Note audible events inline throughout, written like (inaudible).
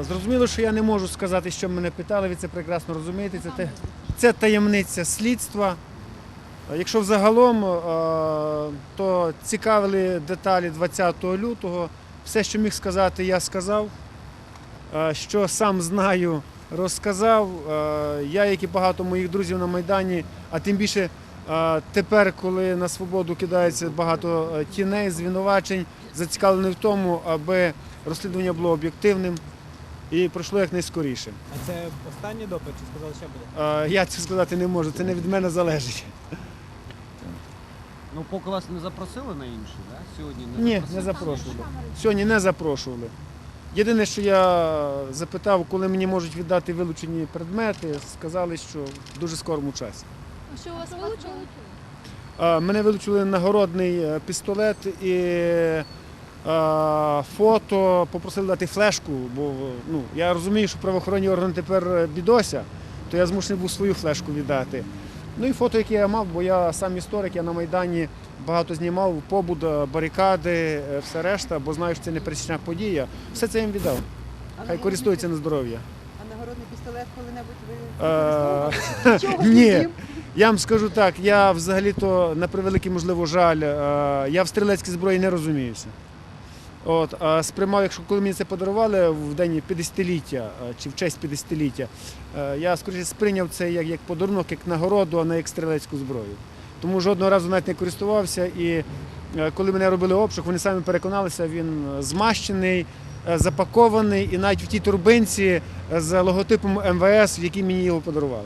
Е, Зрозуміло, що я не можу сказати, що мене питали, ви це прекрасно розумієте. Це, те- це таємниця слідства. Е, Якщо взагалом, е, то цікавили деталі 20 лютого. Все, що міг сказати, я сказав. Е, Що сам знаю, розказав. Е, Я, як і багато моїх друзів на Майдані, а тим більше тепер, коли на свободу кидається багато е, тіней, звинувачень, зацікавлений в тому, аби розслідування було об'єктивним і пройшло якнайскоріше. А це останній допит чи сказали ще буде? Я це сказати не можу, це не від мене залежить. Ну, поки вас не запросили на інші, да? Сьогодні не Ні, запросили? не запрошували. Сьогодні не запрошували. Єдине, що я запитав, коли мені можуть віддати вилучені предмети, сказали, що в дуже скорому часі. Що у вас вилучили? Е, Мене вилучили нагородний е, пістолет і е, фото, попросили дати флешку, бо ну, я розумію, що правоохоронні органи тепер е, бідося, то я змушений був свою флешку віддати. Ну і фото, яке я мав, бо я сам історик, я на Майдані багато знімав, побут, е, барикади, е, все решта, бо знаю, що це не пересічна подія. Все це я їм віддав. Хай користуються на здоров'я. А нагородний пістолет коли-небудь ви Е, (laughs) Ні? Я вам скажу так, я взагалі-то на превеликий, можливо, жаль, е, я в стрілецькій зброї не розуміюся. От, а сприймав, якщо коли мені це подарували в день 50-ліття е, чи в честь 50-ліття, е, я скоріше сприйняв це як, як подарунок, як нагороду, а не як стрілецьку зброю. Тому жодного разу навіть не користувався. І коли мене робили обшук, вони самі переконалися, він змащений, запакований і навіть в тій турбинці з логотипом МВС, в якій мені його подарували.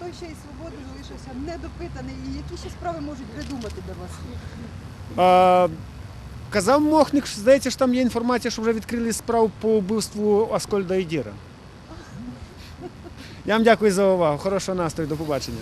Хто ще із свободи залишився недопитаний і які ще справи можуть придумати до вас? А, казав Мохник, що, здається, що там є інформація, що вже відкрили справу по вбивству Аскольда і Діра. Я вам дякую за увагу. Хорошого настрою, до побачення.